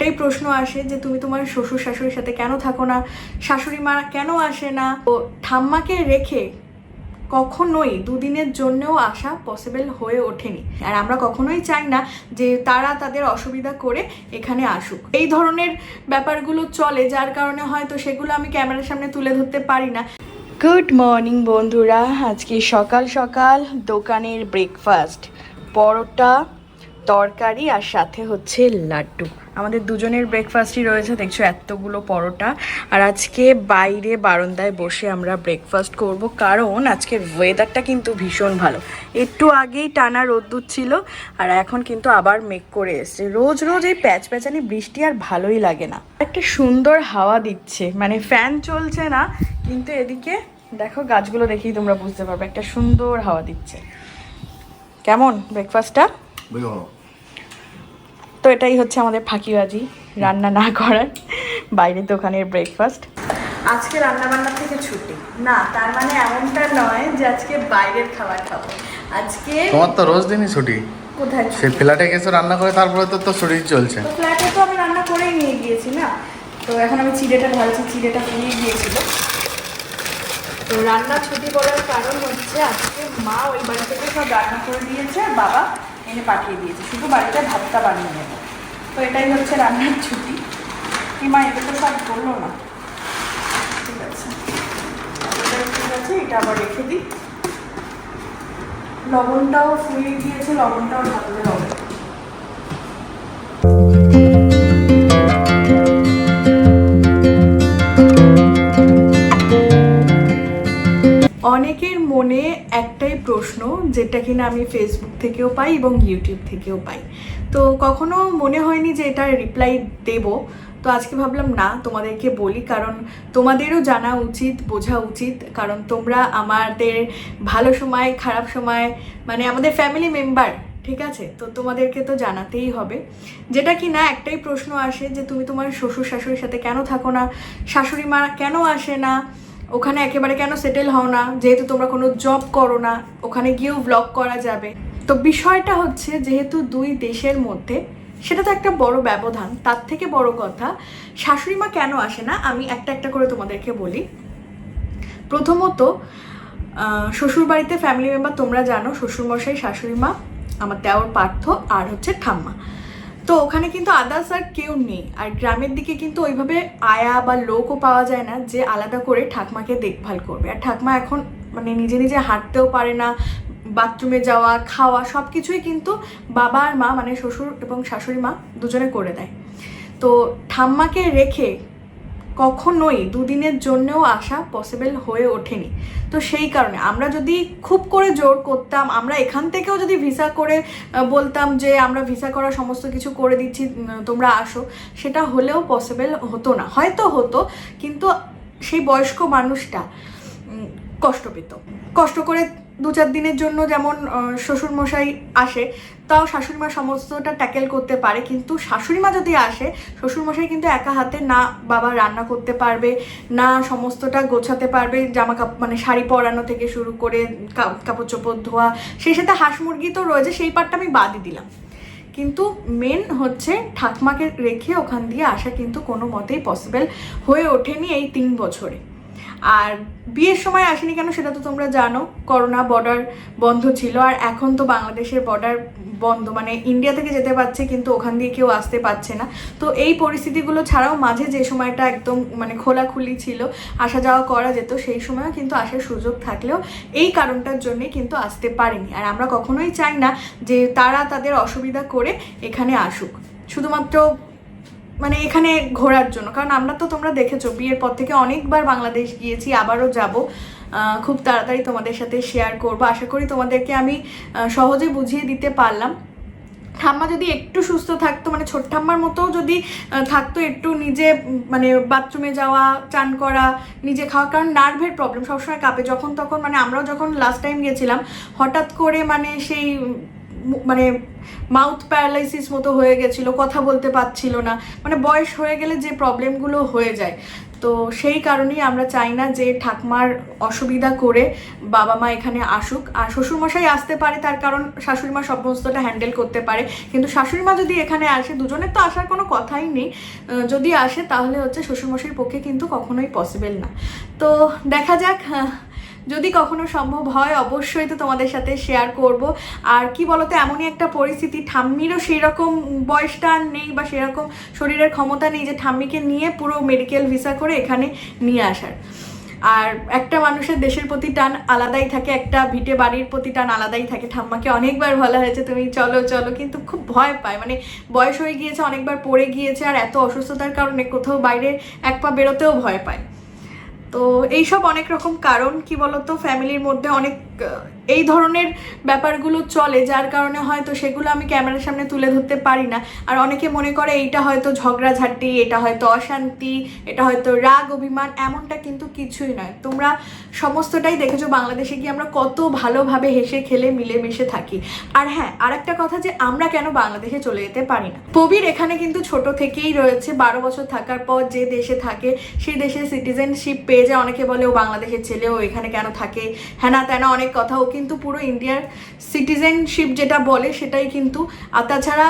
একটাই প্রশ্ন আসে যে তুমি তোমার শ্বশুর শাশুড়ির সাথে কেন থাকো না? শাশুড়ি মা কেন আসে না? তো ঠাম্মাকে রেখে কখনোই দুদিনের জন্যও আসা পসিবল হয়ে ওঠেনি। আর আমরা কখনোই চাই না যে তারা তাদের অসুবিধা করে এখানে আসুক। এই ধরনের ব্যাপারগুলো চলে, যার কারণে হয়তো সেগুলো আমি ক্যামেরার সামনে তুলে ধরতে পারি না। গুড মর্নিং বন্ধুরা। আজকে সকাল সকাল দোকানের ব্রেকফাস্ট পরোটা, তরকারি আর সাথে হচ্ছে লাড্ডু। আমাদের দুজনের ব্রেকফাস্টই রয়েছে, দেখছ এতগুলো পরোটা। আর আজকে বাইরে বারান্দায় বসে আমরা ব্রেকফাস্ট করব, কারণ আজকের ওয়েদারটা কিন্তু ভীষণ ভালো। একটু আগেই টানা রোদ্দুর ছিল, আর এখন কিন্তু আবার মেঘ করে এসছে। রোজ রোজ এই প্যাচ প্যাচানি বৃষ্টি আর ভালোই লাগে না। একটা সুন্দর হাওয়া দিচ্ছে মানে ফ্যান চলছে না, কিন্তু এদিকে দেখো গাছগুলো দেখেই তোমরা বুঝতে পারবে, একটা সুন্দর হাওয়া দিচ্ছে। কেমন ব্রেকফাস্টটা এটাই হচ্ছে আমাদের ফাঁকিবাজি রান্না না করার। বাইরের দোকানের ব্রেকফাস্ট আজকে রান্না বান্না থেকে ছুটি। না তার মানে এমনটা নয় যে আজকে বাইরের খাবার খাব। আজকে তোমার তো রোজ দিনই ছুটি। কোথায় সে ফ্ল্যাটে গেছো রান্না করে তারপরে তো তোর শরীর চলছে। তো ফ্ল্যাটে তো আমি রান্না করেই নিয়ে গিয়েছি না? তো এখন আমি চিড়েটা ঢালছি চিড়েটা ফুরিয়ে গিয়েছিল। তো রান্না ছুটি করার কারণ হচ্ছে আজকে মা ওই বাড়ি থেকে সব রান্না করে দিয়েছে আর বাবা এনে পাঠিয়ে দিয়েছে। শুধু বাড়িতে ভাতটা বানিয়ে নেব। তো এটাই হচ্ছে রান্নার ছুটি। কি মা এটা তো সব বলল না। ঠিক আছে। ঠিক আছে, এটা আবার রেখে দিই। লবণটাও ফুরিয়ে গিয়েছে, লবণটাও ঢাকতে হবে। অনেকের মনে একটাই প্রশ্ন, যেটা কিনা আমি ফেসবুক থেকেও পাই এবং ইউটিউব থেকেও পাই। তো কখনো মনে হয়নি যে এটা রিপ্লাই দেব। তো আজকে ভাবলাম, না, তোমাদেরকে বলি, কারণ তোমাদেরও জানা উচিত, বোঝা উচিত, কারণ তোমরা আমাদের ভালো সময়, খারাপ সময় মানে আমাদের ফ্যামিলি মেম্বার ঠিক আছে? তো তোমাদেরকে তো জানাতেই হবে। যেটা কি না, একটাই প্রশ্ন আসে যে তুমি তোমার শ্বশুর শাশুড়ির সাথে কেন থাকো না? শাশুড়ি মা কেন আসে না? ওখানে একেবারে কেন সেটেল হও না? যেহেতু তোমরা কোনো জব করো না, ওখানে গিয়েও ব্লগ করা যাবে। তো বিষয়টা হচ্ছে যেহেতু দুই দেশের মধ্যে, সেটা তো একটা বড় ব্যবধান, তার থেকে বড় কথা শাশুড়ি মা কেন আসে না? আমি একটা একটা করে তোমাদেরকে বলি। প্রথমত শ্বশুর বাড়িতে ফ্যামিলি মেম্বার তোমরা জানো, শ্বশুরমশাই শাশুড়ি মা আমার দেওর পার্থ আর হচ্ছে ঠাম্মা। তো ওখানে কিন্তু আদার্স আর কেউ নেই। আর গ্রামের দিকে কিন্তু ওইভাবে আয়া বা লোকও পাওয়া যায় না যে আলাদা করে ঠাকমাকে দেখভাল করবে। আর ঠাকমা এখন মানে নিজে নিজে হাঁটতেও পারে না বাথরুমে যাওয়া, খাওয়া সব কিছুই কিন্তু বাবা আর মা মানে শ্বশুর এবং শাশুড়ি মা দুজনে করে দেয়। তো ঠাম্মাকে রেখে কখনোই দুদিনের জন্যও আসা পসিবল হয়ে ওঠেনি। তো সেই কারণে আমরা যদি খুব করে জোর করতাম, আমরা এখান থেকেও যদি ভিসা করে বলতাম যে আমরা ভিসা করা সমস্ত কিছু করে দিচ্ছি তোমরা আসো, সেটা হলেও পসিবল হতো না। হয়তো হতো, কিন্তু সেই বয়স্ক মানুষটা কষ্ট পেত। কষ্ট করে দু চার দিনের জন্য যেমন শ্বশুরমশাই আসে, তাও শাশুড়ি মা সমস্তটা ট্যাকেল করতে পারে। কিন্তু শাশুড়ি মা যদি আসে, শ্বশুরমশাই কিন্তু একা হাতে না বাবা রান্না করতে পারবে, না সমস্তটা গোছাতে পারবে জামা কাপড় মানে শাড়ি পরানো থেকে শুরু করে কাপড় চোপড় ধোয়া, সেই সাথে হাঁস মুরগি তো রয়েছে, সেই পার্টটা আমি বাদই দিলাম। কিন্তু মেন হচ্ছে ঠাকমাকে রেখে ওখান দিয়ে আসা কিন্তু কোনো মতেই পসিবল হয়ে ওঠেনি এই তিন বছরে। আর বিয়ের সময় আসেনি কেন সেটা তো তোমরা জানো। করোনা বর্ডার বন্ধ ছিল আর এখন তো বাংলাদেশের বর্ডার বন্ধ। মানে ইন্ডিয়া থেকে যেতে পারছে কিন্তু ওখান দিয়ে কেউ আসতে পারছে না। তো এই পরিস্থিতিগুলো ছাড়াও মাঝে যে সময়টা একদম মানে খোলাখুলি ছিল, আসা যাওয়া করা যেত, সেই সময়ও কিন্তু আসার সুযোগ থাকলেও এই কারণটার জন্যে কিন্তু আসতে পারেনি। আর আমরা কখনোই চাই না যে তারা তাদের অসুবিধা করে এখানে আসুক। শুধুমাত্র মানে এখানে ঘোরার জন্য। কারণ আমরা তো তোমরা দেখেছ, বিয়ের পর থেকে অনেকবার বাংলাদেশ গিয়েছি, আবারও যাব। খুব তাড়াতাড়ি তোমাদের সাথে শেয়ার করব। আশা করি তোমাদেরকে আমি সহজে বুঝিয়ে দিতে পারলাম। ঠাম্মা যদি একটু সুস্থ থাকতো মানে ছোট ঠাম্মার মতো যদি থাকতো একটু নিজে মানে বাথরুমে যাওয়া, চান করা, নিজে খাওয়া, কারণ নার্ভের প্রবলেম সবসময় কাঁপে। যখন তখন মানে আমরাও যখন লাস্ট টাইম গেছিলাম, হঠাৎ করে মানে সেই মানে মাউথ প্যারালাইসিস মতো হয়ে গেছিল, কথা বলতে পারছিল না। মানে বয়স হয়ে গেলে যে প্রবলেমগুলো হয়ে যায়। তো সেই কারণেই আমরা চাই না যে ঠাকমার অসুবিধা করে বাবা মা এখানে আসুক। আর শ্বশুরমশাই আসতে পারে, তার কারণ শাশুড়ি মা সমস্তটা হ্যান্ডেল করতে পারে। কিন্তু শাশুড়ি মা যদি এখানে আসে, দুজনের তো আসার কোনো কথাই নেই। যদি আসে, তাহলে হচ্ছে শ্বশুরমশাইয়ের পক্ষে কিন্তু কখনোই পসিবল না। তো দেখা যাক যদি কখনো সম্ভব হয়, অবশ্যই তো তোমাদের সাথে শেয়ার করব। আর কি বলতো, এমনই একটা পরিস্থিতি, ঠাম্মিরও সেই রকম বয়সটা নেই বা সেরকম শরীরের ক্ষমতা নেই যে ঠাম্মিকে নিয়ে পুরো মেডিকেল ভিসা করে এখানে নিয়ে আসার। আর একটা মানুষের দেশের প্রতি টান আলাদাই থাকে, একটা ভিটে বাড়ির প্রতি টান আলাদাই থাকে। ঠাম্মাকে অনেকবার বলা হয়েছে, তুমি চলো চলো। কিন্তু খুব ভয় পায়। মানে বয়স হয়ে গিয়েছে, অনেকবার পড়ে গিয়েছে, আর এত অসুস্থতার কারণে কোথাও বাইরে এক পা বেরোতেও ভয় পায়। তো এইসব অনেক রকম কারণ কি বলতো? ফ্যামিলির মধ্যে অনেক এই ধরনের ব্যাপারগুলো চলে, যার কারণে হয়তো সেগুলো আমি ক্যামেরার সামনে তুলে ধরতে পারি না। আর অনেকে মনে করে এইটা হয়তো ঝগড়াঝাটি, এটা হয়তো অশান্তি, এটা হয়তো রাগ, অভিমান, এমনটা কিন্তু কিছুই নয়। তোমরা সমস্তটাই দেখেছ, বাংলাদেশে গিয়ে আমরা কত ভালোভাবে হেসে খেলে মিলেমিশে থাকি। আর হ্যাঁ আর একটা কথা যে আমরা কেন বাংলাদেশে চলে যেতে পারি না? প্রবীর এখানে কিন্তু ছোট থেকেই রয়েছে, বারো বছর থাকার পর যে দেশে থাকে, সেই দেশে সিটিজেনশিপ পেয়ে যায়। অনেকে বলে, ও বাংলাদেশের ছেলে, ও এখানে কেন থাকে? হ্যানা ত্যানা অনেক কথা ও কিন্তু পুরো ইন্ডিয়ার সিটিজেনশিপ যেটা বলে সেটাই কিন্তু। আর তাছাড়া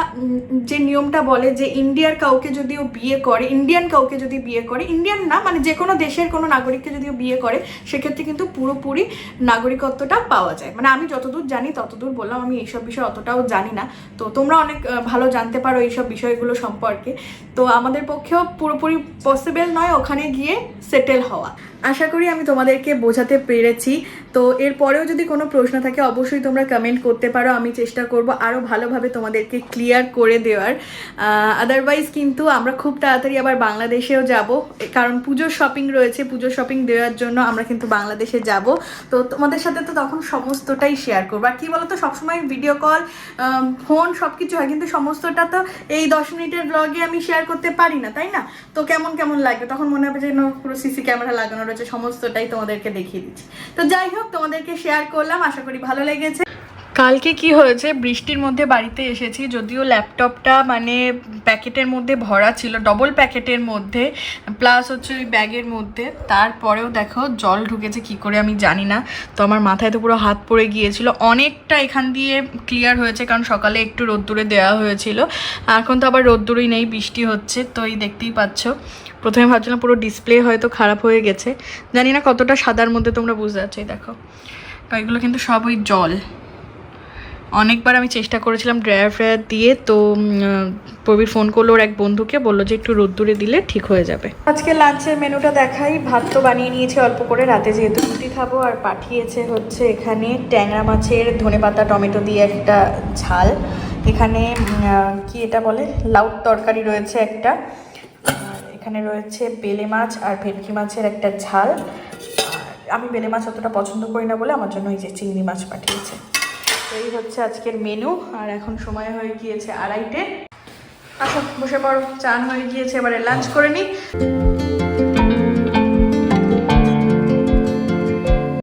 যে নিয়মটা বলে যে ইন্ডিয়ার কাউকে যদি ও বিয়ে করে, ইন্ডিয়ান কাউকে যদি বিয়ে করে, ইন্ডিয়ান না মানে যে কোনো দেশের কোনো নাগরিককে যদি ও বিয়ে করে, সেক্ষেত্রে কিন্তু পুরোপুরি নাগরিকত্বটা পাওয়া যায়। মানে আমি যতদূর জানি, ততদূর বললাম, আমি এইসব বিষয় অতটাও জানি না। তো তোমরা অনেক ভালো জানতে পারো এইসব বিষয়গুলো সম্পর্কে। তো আমাদের পক্ষেও পুরোপুরি পসিবল নয় ওখানে গিয়ে সেটেল হওয়া। আশা করি আমি তোমাদেরকে বোঝাতে পেরেছি। তো এরপরেও যদি কোনো প্রশ্ন থাকে, অবশ্যই তোমরা কমেন্ট করতে পারো। আমি চেষ্টা করব আরও ভালোভাবে তোমাদেরকে ক্লিয়ার করে দেওয়ার। আদারওয়াইজ কিন্তু আমরা খুব তাড়াতাড়ি আবার বাংলাদেশেও যাব। কারণ পুজোর শপিং রয়েছে পুজোর শপিং দেওয়ার জন্য আমরা কিন্তু বাংলাদেশে যাব। তো তোমাদের সাথে তো তখন সমস্তটাই শেয়ার করব। আর কি বলতো, সবসময় ভিডিও কল ফোন সব কিছু হয়, কিন্তু সমস্তটা তো এই দশ মিনিটের ব্লগে আমি শেয়ার করতে পারি না, তাই না? তো কেমন কেমন লাগবে? তখন মনে হবে যে পুরো সিসি ক্যামেরা লাগানো রয়েছে, সমস্তটাই তোমাদেরকে দেখিয়ে দিচ্ছি। তো যাই হোক, তোমাদেরকে শেয়ার করলাম, আশা করি ভালো লেগেছে। কালকে কি হয়েছে? বৃষ্টির মধ্যে বাড়িতে এসেছি, যদিও ল্যাপটপটা মানে প্যাকেটের মধ্যে ভরা ছিল ডবল প্যাকেটের মধ্যে প্লাস হচ্ছে ওই ব্যাগের মধ্যে। তারপরেও দেখো জল ঢুকেছে, কি করে আমি জানি না। তো আমার মাথায় তো পুরো হাত পড়ে গিয়েছিল। অনেকটা এখান দিয়ে ক্লিয়ার হয়েছে, কারণ সকালে একটু রোদ্দুরে দেওয়া হয়েছিল। এখন তো আবার রোদ্দুরই নেই, বৃষ্টি হচ্ছে, তো এই দেখতেই পাচ্ছ। প্রথমে ভাবছিলাম পুরো ডিসপ্লে হয়তো খারাপ হয়ে গেছে। জানি না কতটা সাদার মধ্যে তোমরা বুঝতে পারছ দেখো। এগুলো কিন্তু সব ওই জল। অনেকবার আমি চেষ্টা করেছিলাম ড্রায়ার ফ্রায়ার দিয়ে, তো প্রবীর ফোন করল ওর এক বন্ধুকে, বলল যে একটু রোদ্দুরে দিলে ঠিক হয়ে যাবে। আজকে লাঞ্চের মেনুটা দেখাই। ভাত তো বানিয়ে নিয়েছি অল্প করে। রাতে যেহেতু রুটি খাব আর পাঠিয়েছে হচ্ছে এখানে ট্যাংরা মাছের ধনেপাতা, টমেটো দিয়ে একটা ঝাল। এখানে কি এটা বলে? লাউড তরকারি রয়েছে একটা। এখানে রয়েছে বেলে মাছ আর ভেটকি মাছের একটা ঝাল। আমি বেলে মাছ অতটা পছন্দ করি না বলে আমার জন্য এই যে চিংড়ি মাছ পাঠিয়েছে। এই হচ্ছে আজকের মেনু আর এখন সময় হয়ে গিয়েছে আড়াইটে। আসো, বসে পড়ো, চান হয়ে গিয়েছে, এবারে লাঞ্চ করে নিই